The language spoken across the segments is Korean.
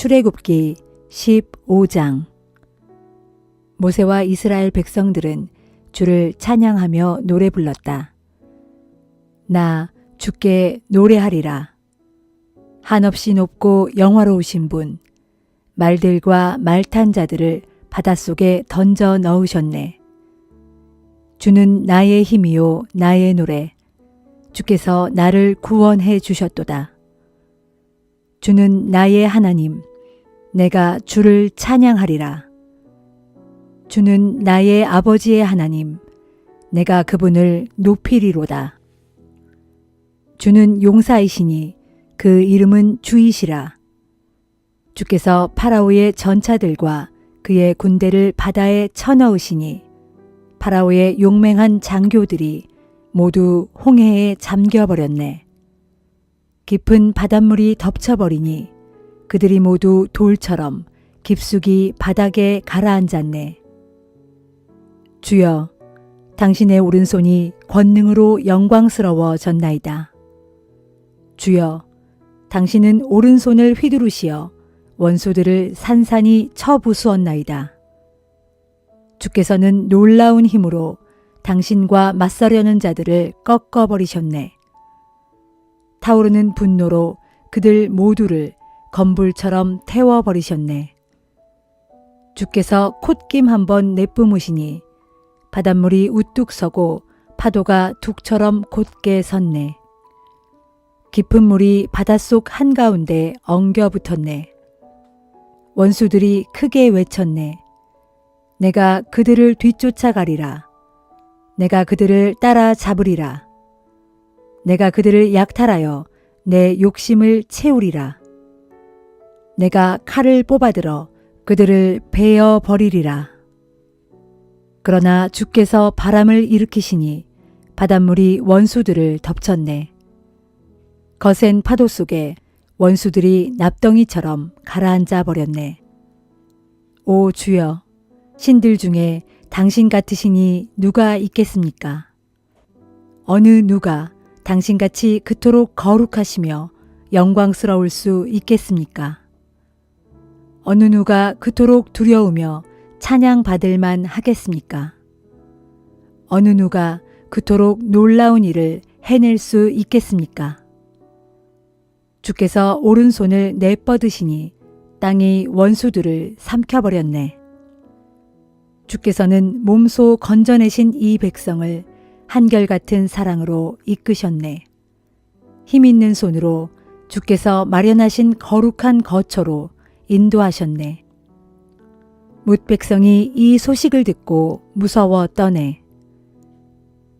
출애굽기 15장 모세와 이스라엘 백성들은 주를 찬양하며 노래 불렀다. 나 주께 노래하리라. 한없이 높고 영화로우신 분, 말들과 말탄 자들을 바닷속에 던져 넣으셨네. 주는 나의 힘이요, 나의 노래. 주께서 나를 구원해 주셨도다. 주는 나의 하나님, 내가 주를 찬양하리라. 주는 나의 아버지의 하나님, 내가 그분을 높이리로다. 주는 용사이시니 그 이름은 주이시라. 주께서 파라오의 전차들과 그의 군대를 바다에 쳐넣으시니 파라오의 용맹한 장교들이 모두 홍해에 잠겨버렸네. 깊은 바닷물이 덮쳐버리니 그들이 모두 돌처럼 깊숙이 바닥에 가라앉았네. 주여, 당신의 오른손이 권능으로 영광스러워졌나이다. 주여, 당신은 오른손을 휘두르시어 원소들을 산산이 쳐부수었나이다. 주께서는 놀라운 힘으로 당신과 맞서려는 자들을 꺾어버리셨네. 타오르는 분노로 그들 모두를 건불처럼 태워버리셨네. 주께서 콧김 한번 내뿜으시니 바닷물이 우뚝 서고 파도가 둑처럼 곧게 섰네. 깊은 물이 바닷속 한가운데 엉겨 붙었네. 원수들이 크게 외쳤네. 내가 그들을 뒤쫓아가리라. 내가 그들을 따라 잡으리라. 내가 그들을 약탈하여 내 욕심을 채우리라. 내가 칼을 뽑아들어 그들을 베어 버리리라. 그러나 주께서 바람을 일으키시니 바닷물이 원수들을 덮쳤네. 거센 파도 속에 원수들이 납덩이처럼 가라앉아 버렸네. 오 주여, 신들 중에 당신 같으시니 누가 있겠습니까? 어느 누가 당신같이 그토록 거룩하시며 영광스러울 수 있겠습니까? 어느 누가 그토록 두려우며 찬양받을만 하겠습니까? 어느 누가 그토록 놀라운 일을 해낼 수 있겠습니까? 주께서 오른손을 내뻗으시니 땅이 원수들을 삼켜버렸네. 주께서는 몸소 건져내신 이 백성을 한결같은 사랑으로 이끄셨네. 힘 있는 손으로 주께서 마련하신 거룩한 거처로 인도하셨네. 뭇 백성이 이 소식을 듣고 무서워 떠네.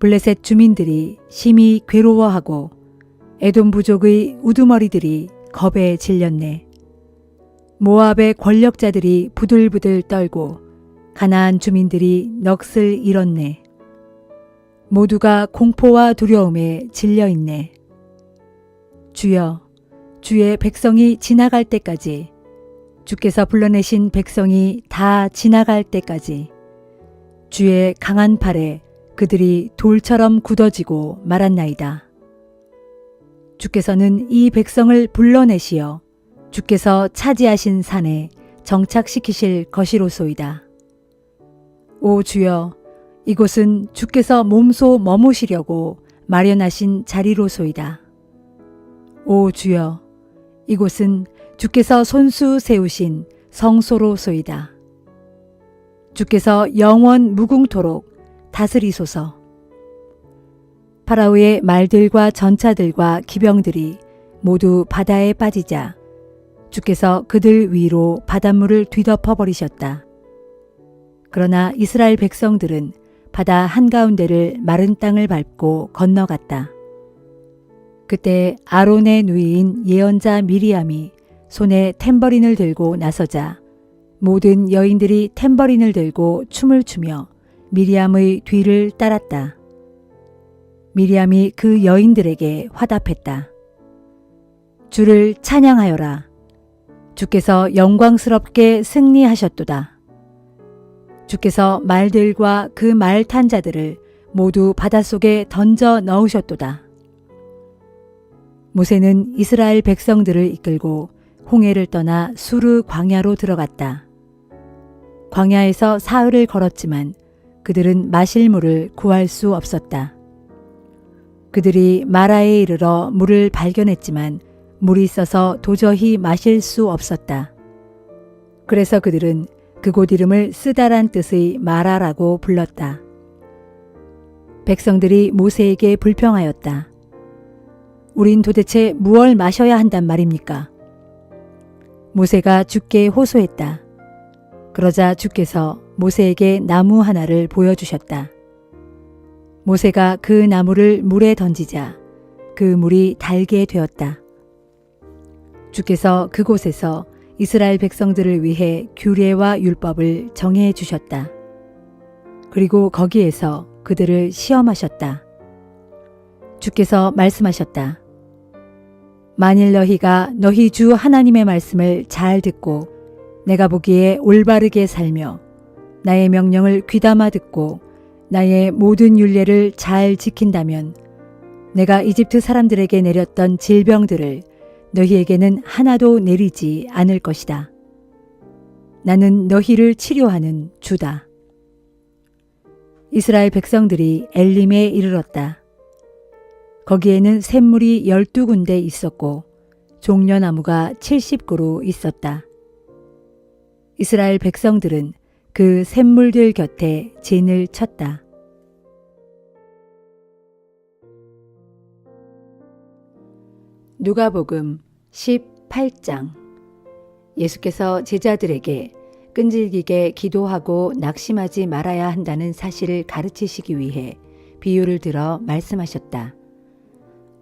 블레셋 주민들이 심히 괴로워하고 에돔 부족의 우두머리들이 겁에 질렸네. 모압의 권력자들이 부들부들 떨고 가나안 주민들이 넋을 잃었네. 모두가 공포와 두려움에 질려 있네. 주여, 주의 백성이 지나갈 때까지, 주께서 불러내신 백성이 다 지나갈 때까지, 주의 강한 팔에 그들이 돌처럼 굳어지고 말았나이다. 주께서는 이 백성을 불러내시어 주께서 차지하신 산에 정착시키실 것이로소이다. 오 주여, 이곳은 주께서 몸소 머무시려고 마련하신 자리로소이다. 오 주여, 이곳은 주께서 손수 세우신 성소로소이다. 주께서 영원 무궁토록 다스리소서. 파라오의 말들과 전차들과 기병들이 모두 바다에 빠지자 주께서 그들 위로 바닷물을 뒤덮어 버리셨다. 그러나 이스라엘 백성들은 바다 한가운데를 마른 땅을 밟고 건너갔다. 그때 아론의 누이인 예언자 미리암이 손에 탬버린을 들고 나서자 모든 여인들이 탬버린을 들고 춤을 추며 미리암의 뒤를 따랐다. 미리암이 그 여인들에게 화답했다. 주를 찬양하여라. 주께서 영광스럽게 승리하셨도다. 주께서 말들과 그 말 탄 자들을 모두 바닷속에 던져 넣으셨도다. 모세는 이스라엘 백성들을 이끌고 홍해를 떠나 수르 광야로 들어갔다. 광야에서 사흘을 걸었지만 그들은 마실 물을 구할 수 없었다. 그들이 마라에 이르러 물을 발견했지만 물이 있어서 도저히 마실 수 없었다. 그래서 그들은 그곳 이름을 쓰다란 뜻의 마라라고 불렀다. 백성들이 모세에게 불평하였다. 우린 도대체 무얼 마셔야 한단 말입니까? 모세가 주께 호소했다. 그러자 주께서 모세에게 나무 하나를 보여주셨다. 모세가 그 나무를 물에 던지자 그 물이 달게 되었다. 주께서 그곳에서 이스라엘 백성들을 위해 규례와 율법을 정해 주셨다. 그리고 거기에서 그들을 시험하셨다. 주께서 말씀하셨다. 만일 너희가 너희 주 하나님의 말씀을 잘 듣고 내가 보기에 올바르게 살며 나의 명령을 귀담아 듣고 나의 모든 윤례를 잘 지킨다면 내가 이집트 사람들에게 내렸던 질병들을 너희에게는 하나도 내리지 않을 것이다. 나는 너희를 치료하는 주다. 이스라엘 백성들이 엘림에 이르렀다. 거기에는 샘물이 열두 군데 있었고 종려나무가 칠십 그루 있었다. 이스라엘 백성들은 그 샘물들 곁에 진을 쳤다. 누가복음 18장 예수께서 제자들에게 끈질기게 기도하고 낙심하지 말아야 한다는 사실을 가르치시기 위해 비유를 들어 말씀하셨다.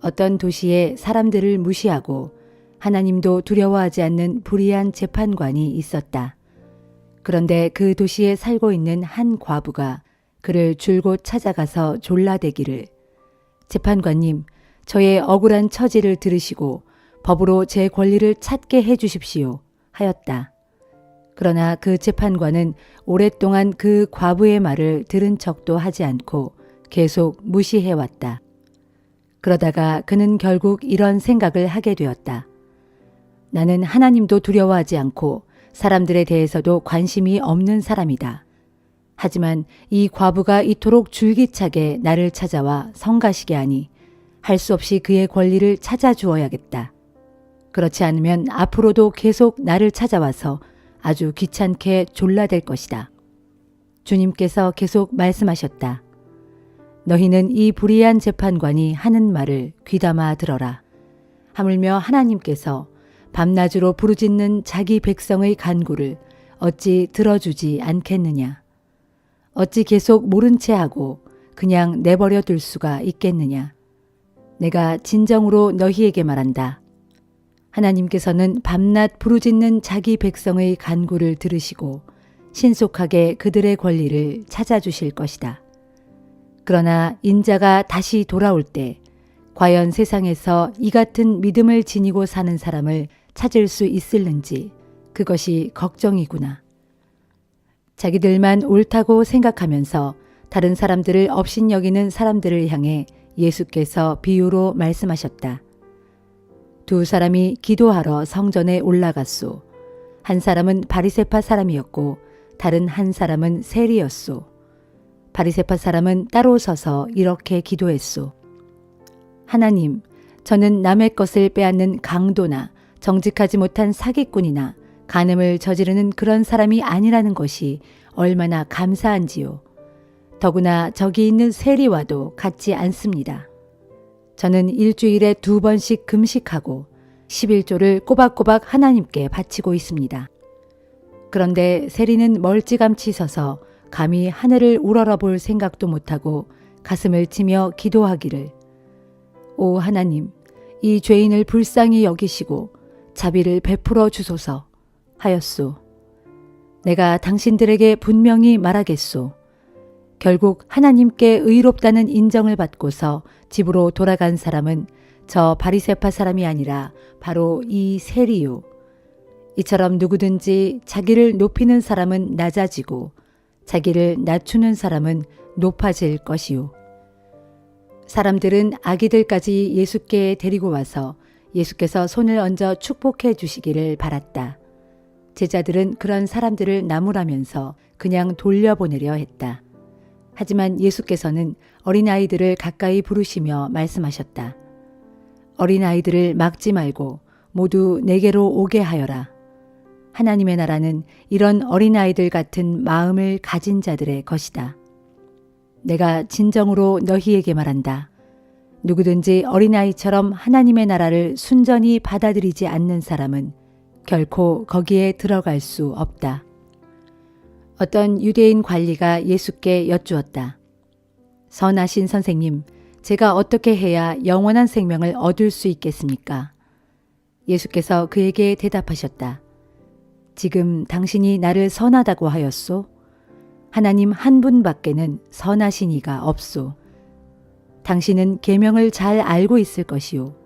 어떤 도시에 사람들을 무시하고 하나님도 두려워하지 않는 불의한 재판관이 있었다. 그런데 그 도시에 살고 있는 한 과부가 그를 줄곧 찾아가서 졸라대기를 재판관님, 저의 억울한 처지를 들으시고 법으로 제 권리를 찾게 해 주십시오. 하였다. 그러나 그 재판관은 오랫동안 그 과부의 말을 들은 척도 하지 않고 계속 무시해왔다. 그러다가 그는 결국 이런 생각을 하게 되었다. 나는 하나님도 두려워하지 않고 사람들에 대해서도 관심이 없는 사람이다. 하지만 이 과부가 이토록 줄기차게 나를 찾아와 성가시게 하니 할 수 없이 그의 권리를 찾아주어야겠다. 그렇지 않으면 앞으로도 계속 나를 찾아와서 아주 귀찮게 졸라댈 것이다. 주님께서 계속 말씀하셨다. 너희는 이 불의한 재판관이 하는 말을 귀담아 들어라. 하물며 하나님께서 밤낮으로 부르짖는 자기 백성의 간구를 어찌 들어주지 않겠느냐. 어찌 계속 모른 채 하고 그냥 내버려 둘 수가 있겠느냐. 내가 진정으로 너희에게 말한다. 하나님께서는 밤낮 부르짖는 자기 백성의 간구를 들으시고 신속하게 그들의 권리를 찾아주실 것이다. 그러나 인자가 다시 돌아올 때 과연 세상에서 이 같은 믿음을 지니고 사는 사람을 찾을 수 있을는지 그것이 걱정이구나. 자기들만 옳다고 생각하면서 다른 사람들을 업신여기는 사람들을 향해 예수께서 비유로 말씀하셨다. 두 사람이 기도하러 성전에 올라갔소. 한 사람은 바리세파 사람이었고 다른 한 사람은 세리였소. 바리세파 사람은 따로 서서 이렇게 기도했소. 하나님, 저는 남의 것을 빼앗는 강도나 정직하지 못한 사기꾼이나 간음을 저지르는 그런 사람이 아니라는 것이 얼마나 감사한지요. 더구나 저기 있는 세리와도 같지 않습니다. 저는 일주일에 두 번씩 금식하고 11조를 꼬박꼬박 하나님께 바치고 있습니다. 그런데 세리는 멀찌감치 서서 감히 하늘을 우러러볼 생각도 못하고 가슴을 치며 기도하기를 오 하나님, 이 죄인을 불쌍히 여기시고 자비를 베풀어 주소서 하였소. 내가 당신들에게 분명히 말하겠소. 결국 하나님께 의롭다는 인정을 받고서 집으로 돌아간 사람은 저 바리세파 사람이 아니라 바로 이 세리요. 이처럼 누구든지 자기를 높이는 사람은 낮아지고 자기를 낮추는 사람은 높아질 것이요. 사람들은 아기들까지 예수께 데리고 와서 예수께서 손을 얹어 축복해 주시기를 바랐다. 제자들은 그런 사람들을 나무라면서 그냥 돌려보내려 했다. 하지만 예수께서는 어린아이들을 가까이 부르시며 말씀하셨다. 어린아이들을 막지 말고 모두 내게로 오게 하여라. 하나님의 나라는 이런 어린아이들 같은 마음을 가진 자들의 것이다. 내가 진정으로 너희에게 말한다. 누구든지 어린아이처럼 하나님의 나라를 순전히 받아들이지 않는 사람은 결코 거기에 들어갈 수 없다. 어떤 유대인 관리가 예수께 여쭈었다. 선하신 선생님, 제가 어떻게 해야 영원한 생명을 얻을 수 있겠습니까? 예수께서 그에게 대답하셨다. 지금 당신이 나를 선하다고 하였소? 하나님 한 분밖에는 선하신 이가 없소. 당신은 계명을 잘 알고 있을 것이요.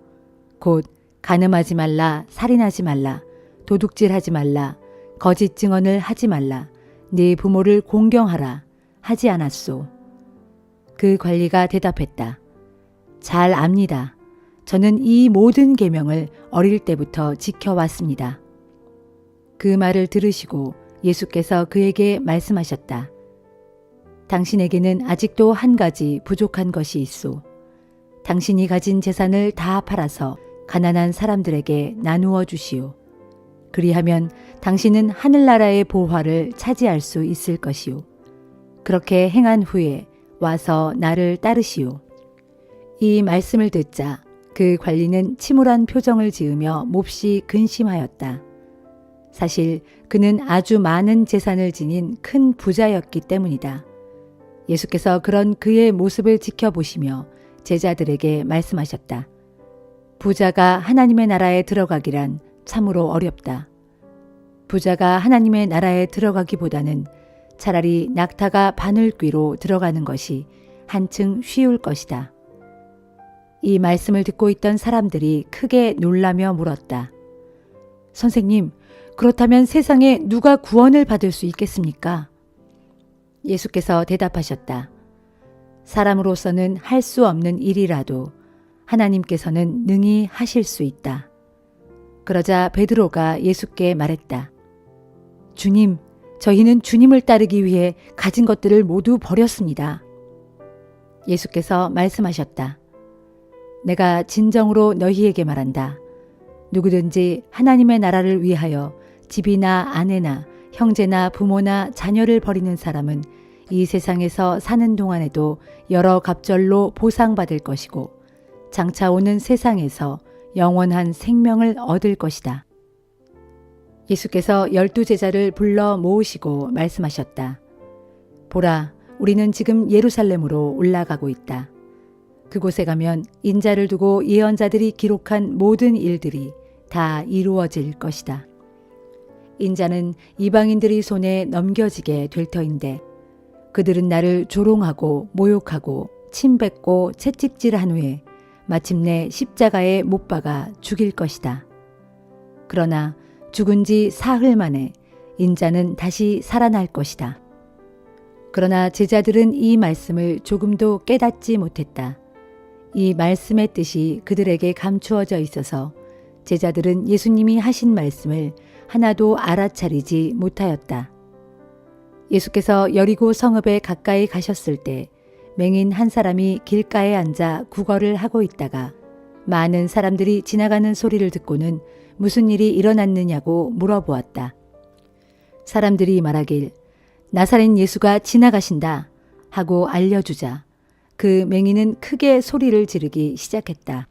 곧 간음하지 말라, 살인하지 말라, 도둑질하지 말라, 거짓 증언을 하지 말라, 네 부모를 공경하라 하지 않았소. 그 관리가 대답했다. 잘 압니다. 저는 이 모든 계명을 어릴 때부터 지켜왔습니다. 그 말을 들으시고 예수께서 그에게 말씀하셨다. 당신에게는 아직도 한 가지 부족한 것이 있소. 당신이 가진 재산을 다 팔아서 가난한 사람들에게 나누어 주시오. 그리하면 당신은 하늘나라의 보화를 차지할 수 있을 것이오. 그렇게 행한 후에 와서 나를 따르시오. 이 말씀을 듣자 그 관리는 침울한 표정을 지으며 몹시 근심하였다. 사실 그는 아주 많은 재산을 지닌 큰 부자였기 때문이다. 예수께서 그런 그의 모습을 지켜보시며 제자들에게 말씀하셨다. 부자가 하나님의 나라에 들어가기란 참으로 어렵다. 부자가 하나님의 나라에 들어가기보다는 차라리 낙타가 바늘귀로 들어가는 것이 한층 쉬울 것이다. 이 말씀을 듣고 있던 사람들이 크게 놀라며 물었다. 선생님, 그렇다면 세상에 누가 구원을 받을 수 있겠습니까? 예수께서 대답하셨다. 사람으로서는 할 수 없는 일이라도 하나님께서는 능히 하실 수 있다. 그러자 베드로가 예수께 말했다. 주님, 저희는 주님을 따르기 위해 가진 것들을 모두 버렸습니다. 예수께서 말씀하셨다. 내가 진정으로 너희에게 말한다. 누구든지 하나님의 나라를 위하여 집이나 아내나 형제나 부모나 자녀를 버리는 사람은 이 세상에서 사는 동안에도 여러 갑절로 보상받을 것이고 장차 오는 세상에서 영원한 생명을 얻을 것이다. 예수께서 열두 제자를 불러 모으시고 말씀하셨다. 보라, 우리는 지금 예루살렘으로 올라가고 있다. 그곳에 가면 인자를 두고 예언자들이 기록한 모든 일들이 다 이루어질 것이다. 인자는 이방인들이 손에 넘겨지게 될 터인데 그들은 나를 조롱하고 모욕하고 침뱉고 채찍질한 후에 마침내 십자가에 못 박아 죽일 것이다. 그러나 죽은 지 사흘 만에 인자는 다시 살아날 것이다. 그러나 제자들은 이 말씀을 조금도 깨닫지 못했다. 이 말씀의 뜻이 그들에게 감추어져 있어서 제자들은 예수님이 하신 말씀을 하나도 알아차리지 못하였다. 예수께서 여리고 성읍에 가까이 가셨을 때 맹인 한 사람이 길가에 앉아 구걸을 하고 있다가 많은 사람들이 지나가는 소리를 듣고는 무슨 일이 일어났느냐고 물어보았다. 사람들이 말하길 나사렛 예수가 지나가신다 하고 알려주자 그 맹인은 크게 소리를 지르기 시작했다.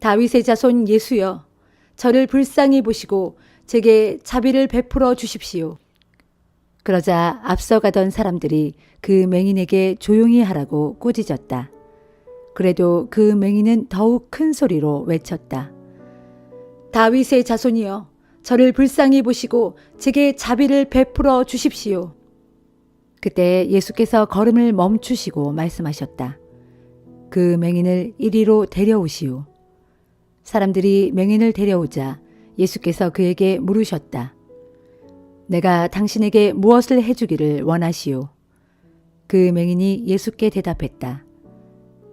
다윗의 자손 예수여 저를 불쌍히 보시고 제게 자비를 베풀어 주십시오. 그러자 앞서가던 사람들이 그 맹인에게 조용히 하라고 꾸짖었다. 그래도 그 맹인은 더욱 큰 소리로 외쳤다. 다윗의 자손이여, 저를 불쌍히 보시고 제게 자비를 베풀어 주십시오. 그때 예수께서 걸음을 멈추시고 말씀하셨다. 그 맹인을 이리로 데려오시오. 사람들이 맹인을 데려오자 예수께서 그에게 물으셨다. 내가 당신에게 무엇을 해주기를 원하시오? 그 맹인이 예수께 대답했다.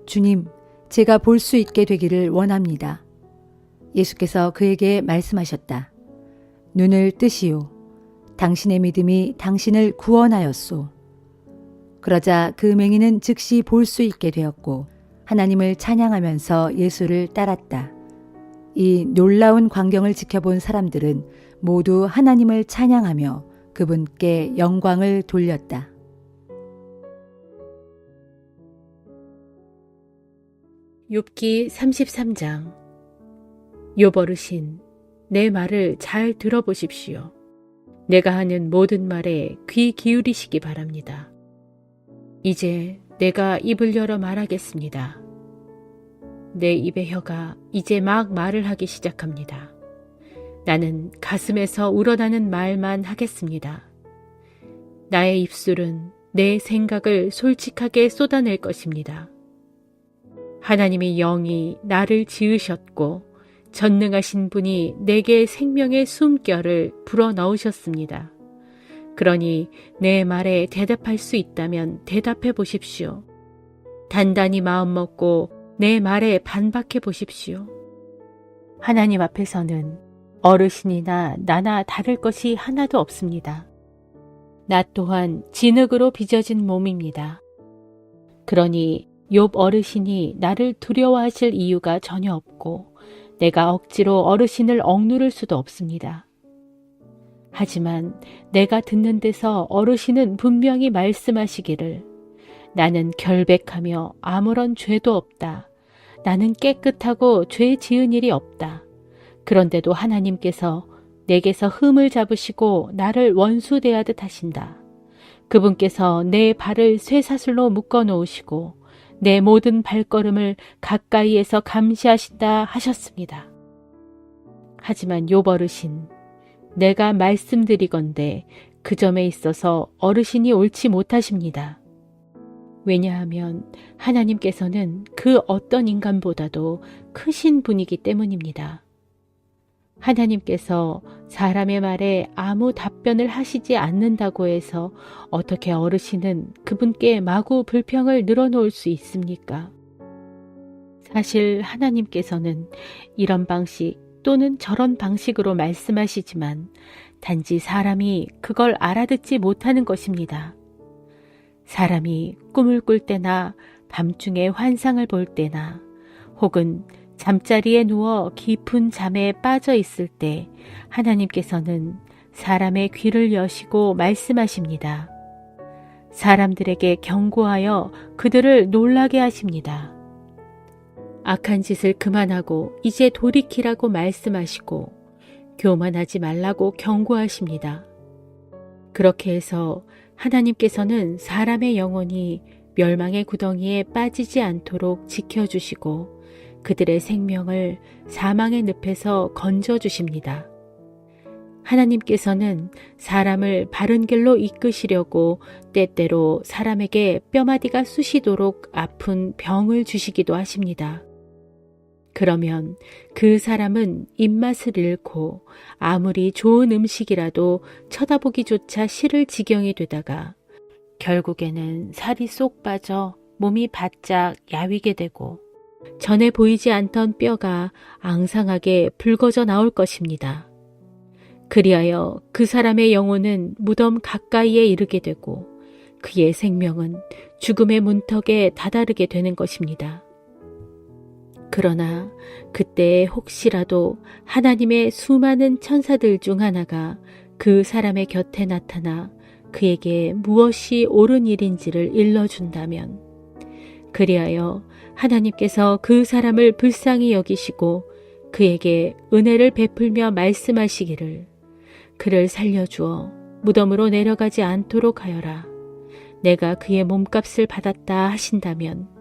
주님, 제가 볼 수 있게 되기를 원합니다. 예수께서 그에게 말씀하셨다. 눈을 뜨시오. 당신의 믿음이 당신을 구원하였소. 그러자 그 맹인은 즉시 볼 수 있게 되었고 하나님을 찬양하면서 예수를 따랐다. 이 놀라운 광경을 지켜본 사람들은 모두 하나님을 찬양하며 그분께 영광을 돌렸다. 욥기 33장 욥어르신 내 말을 잘 들어보십시오. 내가 하는 모든 말에 귀 기울이시기 바랍니다. 이제 내가 입을 열어 말하겠습니다. 내 입의 혀가 이제 막 말을 하기 시작합니다. 나는 가슴에서 우러나는 말만 하겠습니다. 나의 입술은 내 생각을 솔직하게 쏟아낼 것입니다. 하나님이 영이 나를 지으셨고 전능하신 분이 내게 생명의 숨결을 불어 넣으셨습니다. 그러니 내 말에 대답할 수 있다면 대답해 보십시오. 단단히 마음 먹고 내 말에 반박해 보십시오. 하나님 앞에서는 어르신이나 나나 다를 것이 하나도 없습니다. 나 또한 진흙으로 빚어진 몸입니다. 그러니 욥 어르신이 나를 두려워하실 이유가 전혀 없고 내가 억지로 어르신을 억누를 수도 없습니다. 하지만 내가 듣는 데서 어르신은 분명히 말씀하시기를 나는 결백하며 아무런 죄도 없다. 나는 깨끗하고 죄 지은 일이 없다. 그런데도 하나님께서 내게서 흠을 잡으시고 나를 원수 대하듯 하신다. 그분께서 내 발을 쇠사슬로 묶어 놓으시고 내 모든 발걸음을 가까이에서 감시하신다 하셨습니다. 하지만 욥 어르신, 내가 말씀드리건대 그 점에 있어서 어르신이 옳지 못하십니다. 왜냐하면 하나님께서는 그 어떤 인간보다도 크신 분이기 때문입니다. 하나님께서 사람의 말에 아무 답변을 하시지 않는다고 해서 어떻게 어르신은 그분께 마구 불평을 늘어놓을 수 있습니까? 사실 하나님께서는 이런 방식 또는 저런 방식으로 말씀하시지만 단지 사람이 그걸 알아듣지 못하는 것입니다. 사람이 꿈을 꿀 때나 밤중에 환상을 볼 때나 혹은 잠자리에 누워 깊은 잠에 빠져 있을 때 하나님께서는 사람의 귀를 여시고 말씀하십니다. 사람들에게 경고하여 그들을 놀라게 하십니다. 악한 짓을 그만하고 이제 돌이키라고 말씀하시고 교만하지 말라고 경고하십니다. 그렇게 해서 하나님께서는 사람의 영혼이 멸망의 구덩이에 빠지지 않도록 지켜주시고 그들의 생명을 사망의 늪에서 건져 주십니다. 하나님께서는 사람을 바른 길로 이끄시려고 때때로 사람에게 뼈마디가 쑤시도록 아픈 병을 주시기도 하십니다. 그러면 그 사람은 입맛을 잃고 아무리 좋은 음식이라도 쳐다보기조차 싫을 지경이 되다가 결국에는 살이 쏙 빠져 몸이 바짝 야위게 되고 전에 보이지 않던 뼈가 앙상하게 붉어져 나올 것입니다. 그리하여 그 사람의 영혼은 무덤 가까이에 이르게 되고 그의 생명은 죽음의 문턱에 다다르게 되는 것입니다. 그러나 그때 혹시라도 하나님의 수많은 천사들 중 하나가 그 사람의 곁에 나타나 그에게 무엇이 옳은 일인지를 일러준다면 그리하여 하나님께서 그 사람을 불쌍히 여기시고 그에게 은혜를 베풀며 말씀하시기를 그를 살려주어 무덤으로 내려가지 않도록 하여라. 내가 그의 몸값을 받았다 하신다면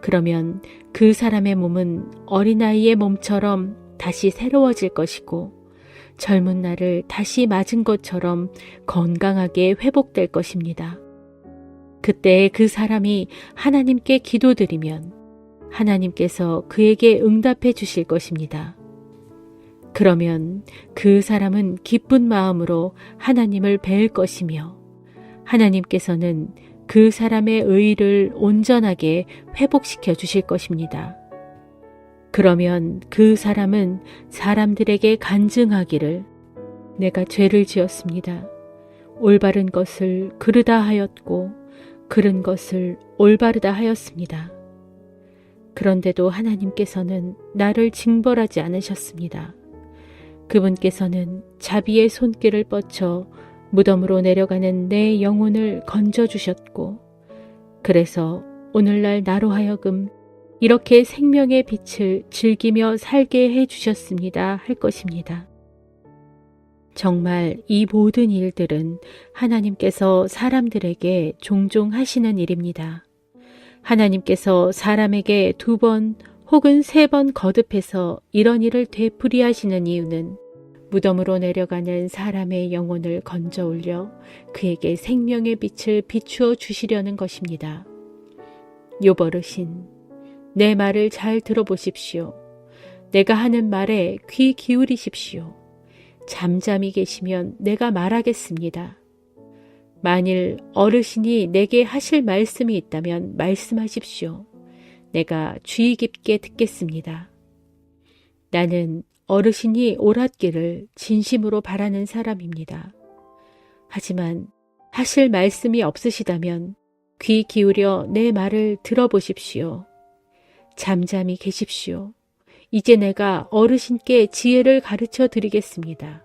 그러면 그 사람의 몸은 어린아이의 몸처럼 다시 새로워질 것이고 젊은 날을 다시 맞은 것처럼 건강하게 회복될 것입니다. 그때 그 사람이 하나님께 기도드리면 하나님께서 그에게 응답해 주실 것입니다. 그러면 그 사람은 기쁜 마음으로 하나님을 뵐 것이며 하나님께서는 그 사람의 의를 온전하게 회복시켜 주실 것입니다. 그러면 그 사람은 사람들에게 간증하기를 내가 죄를 지었습니다. 올바른 것을 그르다 하였고 그른 것을 올바르다 하였습니다. 그런데도 하나님께서는 나를 징벌하지 않으셨습니다. 그분께서는 자비의 손길을 뻗쳐 무덤으로 내려가는 내 영혼을 건져주셨고, 그래서 오늘날 나로 하여금 이렇게 생명의 빛을 즐기며 살게 해 주셨습니다. 할 것입니다. 정말 이 모든 일들은 하나님께서 사람들에게 종종 하시는 일입니다. 하나님께서 사람에게 두 번 혹은 세 번 거듭해서 이런 일을 되풀이하시는 이유는 무덤으로 내려가는 사람의 영혼을 건져 올려 그에게 생명의 빛을 비추어 주시려는 것입니다. 요버르신, 내 말을 잘 들어보십시오. 내가 하는 말에 귀 기울이십시오. 잠잠히 계시면 내가 말하겠습니다. 만일 어르신이 내게 하실 말씀이 있다면 말씀하십시오. 내가 주의 깊게 듣겠습니다. 나는 어르신이 옳았기를 진심으로 바라는 사람입니다. 하지만 하실 말씀이 없으시다면 귀 기울여 내 말을 들어보십시오. 잠잠히 계십시오. 이제 내가 어르신께 지혜를 가르쳐 드리겠습니다.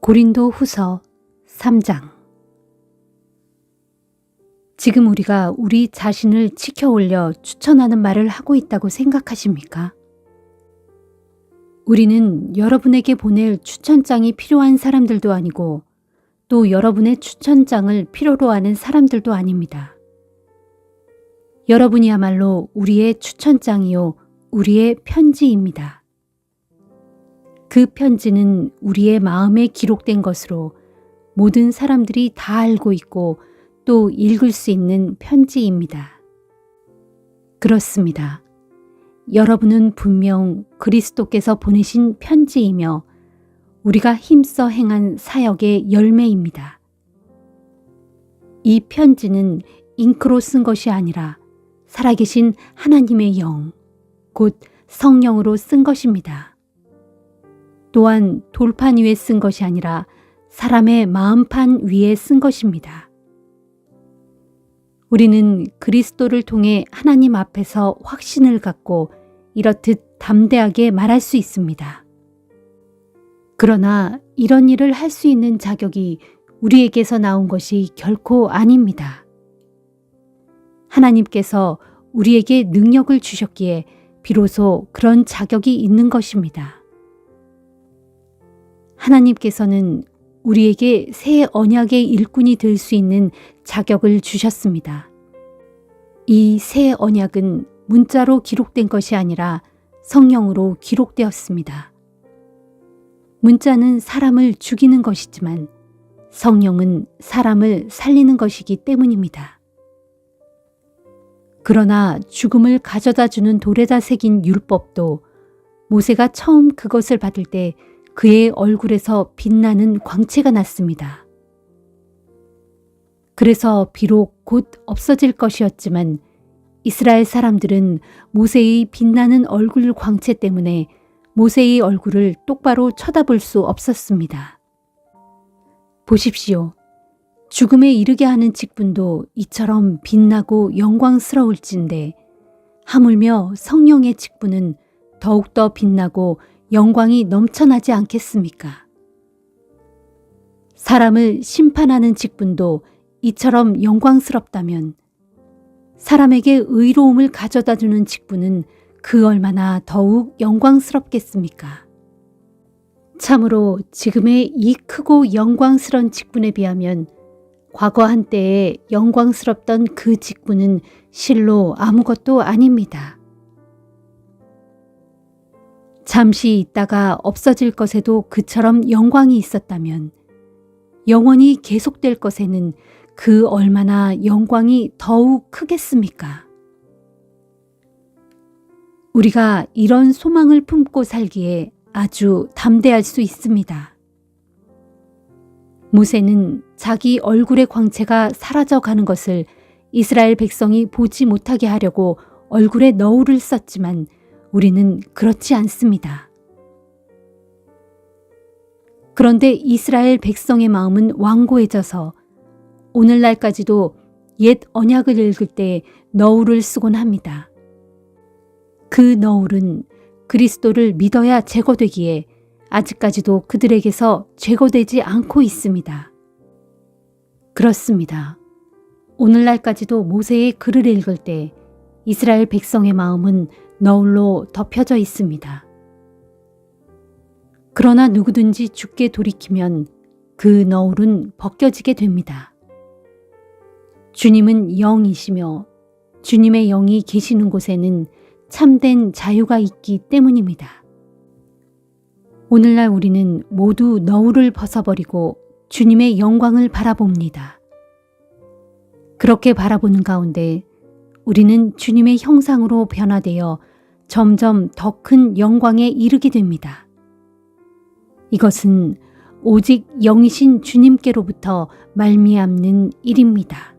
고린도 후서 3장 지금 우리가 우리 자신을 치켜 올려 추천하는 말을 하고 있다고 생각하십니까? 우리는 여러분에게 보낼 추천장이 필요한 사람들도 아니고 또 여러분의 추천장을 필요로 하는 사람들도 아닙니다. 여러분이야말로 우리의 추천장이요, 우리의 편지입니다. 그 편지는 우리의 마음에 기록된 것으로 모든 사람들이 다 알고 있고 또 읽을 수 있는 편지입니다. 그렇습니다. 여러분은 분명 그리스도께서 보내신 편지이며 우리가 힘써 행한 사역의 열매입니다. 이 편지는 잉크로 쓴 것이 아니라 살아계신 하나님의 영, 곧 성령으로 쓴 것입니다. 또한 돌판 위에 쓴 것이 아니라 사람의 마음판 위에 쓴 것입니다. 우리는 그리스도를 통해 하나님 앞에서 확신을 갖고 이렇듯 담대하게 말할 수 있습니다. 그러나 이런 일을 할 수 있는 자격이 우리에게서 나온 것이 결코 아닙니다. 하나님께서 우리에게 능력을 주셨기에 비로소 그런 자격이 있는 것입니다. 하나님께서는 우리에게 새 언약의 일꾼이 될 수 있는 자격을 주셨습니다. 이 새 언약은 문자로 기록된 것이 아니라 성령으로 기록되었습니다. 문자는 사람을 죽이는 것이지만 성령은 사람을 살리는 것이기 때문입니다. 그러나 죽음을 가져다 주는 돌에다 새긴 율법도 모세가 처음 그것을 받을 때 그의 얼굴에서 빛나는 광채가 났습니다. 그래서 비록 곧 없어질 것이었지만 이스라엘 사람들은 모세의 빛나는 얼굴 광채 때문에 모세의 얼굴을 똑바로 쳐다볼 수 없었습니다. 보십시오. 죽음에 이르게 하는 직분도 이처럼 빛나고 영광스러울진데 하물며 성령의 직분은 더욱더 빛나고 영광이 넘쳐나지 않겠습니까? 사람을 심판하는 직분도 이처럼 영광스럽다면 사람에게 의로움을 가져다 주는 직분은 그 얼마나 더욱 영광스럽겠습니까? 참으로 지금의 이 크고 영광스런 직분에 비하면 과거 한때에 영광스럽던 그 직분은 실로 아무것도 아닙니다. 잠시 있다가 없어질 것에도 그처럼 영광이 있었다면 영원히 계속될 것에는 그 얼마나 영광이 더욱 크겠습니까? 우리가 이런 소망을 품고 살기에 아주 담대할 수 있습니다. 모세는 자기 얼굴의 광채가 사라져 가는 것을 이스라엘 백성이 보지 못하게 하려고 얼굴에 너울을 썼지만 우리는 그렇지 않습니다. 그런데 이스라엘 백성의 마음은 완고해져서 오늘날까지도 옛 언약을 읽을 때 너울을 쓰곤 합니다. 그 너울은 그리스도를 믿어야 제거되기에 아직까지도 그들에게서 제거되지 않고 있습니다. 그렇습니다. 오늘날까지도 모세의 글을 읽을 때 이스라엘 백성의 마음은 너울로 덮여져 있습니다. 그러나 누구든지 죽게 돌이키면 그 너울은 벗겨지게 됩니다. 주님은 영이시며 주님의 영이 계시는 곳에는 참된 자유가 있기 때문입니다. 오늘날 우리는 모두 너울을 벗어버리고 주님의 영광을 바라봅니다. 그렇게 바라보는 가운데 우리는 주님의 형상으로 변화되어 점점 더 큰 영광에 이르게 됩니다. 이것은 오직 영이신 주님께로부터 말미암는 일입니다.